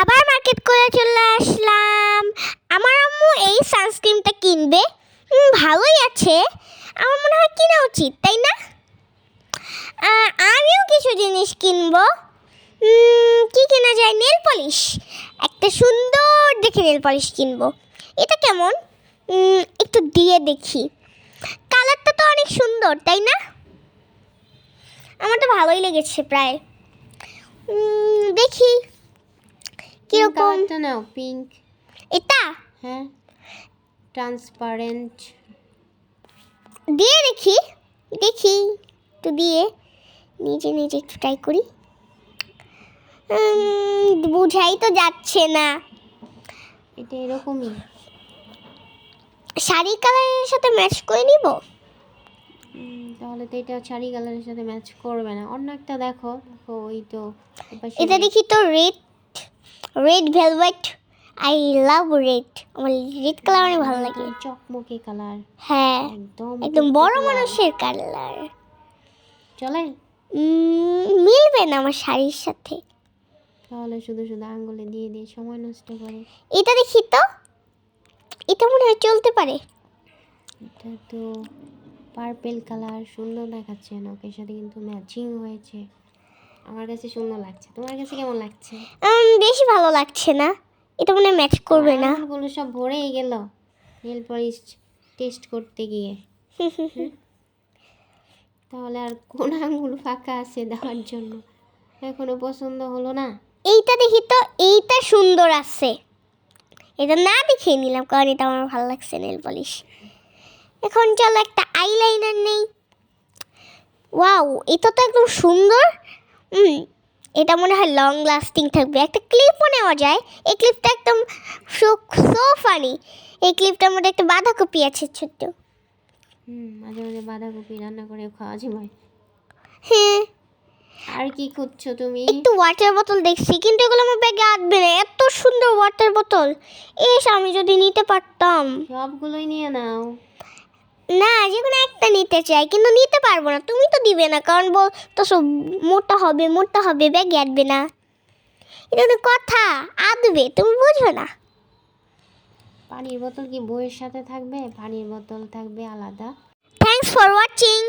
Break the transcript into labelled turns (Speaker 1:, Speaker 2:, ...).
Speaker 1: আবার মার্কেট করে চলে আসলাম। আমার আম্মু এই সানস্ক্রিনটা কিনবে। ভালোই আছে। আমার মনে হয় কেনা উচিত, তাই না? আমিও কিছু জিনিস কিনবো। কি কেনা যায়? নেল পলিশ একটা সুন্দর দেখে নেল পলিশ কিনবো। এটা কেমন? একটু দিয়ে দেখি। কালারটা তো অনেক সুন্দর, তাই না? আমার তো ভালোই লেগেছে প্রায়। দেখি। কীরকম?
Speaker 2: কালারটা নাও পিঙ্ক
Speaker 1: এটা?
Speaker 2: হ্যাঁ ট্রান্সপারেন্ট
Speaker 1: দিয়ে দেখি দেখি একটু দিয়ে নিজে নিজে একটু ট্রাই করি। বুঝাই তো যাচ্ছে না।
Speaker 2: এটা এরকমই।
Speaker 1: শাড়ি কালারের সাথে ম্যাচ করে নিব?
Speaker 2: তাহলে তো এটা শাড়ি কালারের সাথে ম্যাচ করবে না। অন্য একটা দেখো দেখো ওই তো
Speaker 1: এটা দেখি তো red red velvet I love red আমার রেড কালার অনেক ভালো লাগে।
Speaker 2: একদম চকমকে কালার
Speaker 1: হ্যাঁ
Speaker 2: একদম
Speaker 1: একদম বড় মানুষের কালার
Speaker 2: চলে
Speaker 1: মিলবে না আমার শাড়ির সাথে।
Speaker 2: তাহলে শুধু শুধু আঙ্গুলে দিয়ে দিয়ে সময় নষ্ট করে।
Speaker 1: এটা দেখি তো। এটা মনে হয় চলতে পারে।
Speaker 2: এটা তো পার্পেল কালার সুন্দর দেখাচ্ছে। নখের সাথে কিন্তু ম্যাচিং হয়েছে। আমার কাছে সুন্দর লাগছে। তোমার কাছে কেমন লাগছে?
Speaker 1: বেশি ভালো লাগছে না। এটা মনে ম্যাচ করবে না।
Speaker 2: আঙুলগুলো সব ভরেই গেল। নেল পলিশ টেস্ট করতে গিয়ে। তাহলে আর কোন আঙুল ফাঁকা আছে দেওয়ার জন্য? এখনও পছন্দ হলো না?
Speaker 1: এইটা দেখি তো এইটা সুন্দর আছে। এটা না দেখে নিলাম কারণ এটা আমার ভালো লাগছে নেল পলিশ এখন চলো একটা আইলাইনার নেই। ওয়াও এটা তো একদম সুন্দর। এটা মনে হয় লং লাস্টিং থাকবে। একটা ক্লিপও নেওয়া যায়। এই ক্লিপটা একদম সো ফানি এই ক্লিপটার মধ্যে একটা বাঁধাকপি আছে ছোট্ট।
Speaker 2: হুম মাঝে মাঝে বাঁধাকপি রান্না করে খাওয়া যায়।
Speaker 1: হ্যাঁ।
Speaker 2: আর কি খুঁজছো তুমি?
Speaker 1: একটু ওয়াটার বোতল দেখছি কিন্তু এগুলো আমার ব্যাগে আটবে না। এত সুন্দর ওয়াটার বোতল এস আমি যদি নিতে পারতাম।
Speaker 2: সবগুলোই নিয়ে নাও।
Speaker 1: না যে কোনো একটা নিতে চাই কিন্তু নিতে পারব না। তুমি তো দিবে না কারণ বল তো সব মোটা হবে মোটা হবে ব্যাগে আটবে না। এটা তো কথা আদবে তুমি বুঝবে না।
Speaker 2: পানির বোতল কি বইয়ের সাথে থাকবে? পানির বোতল থাকবে আলাদা।
Speaker 1: Thanks for watching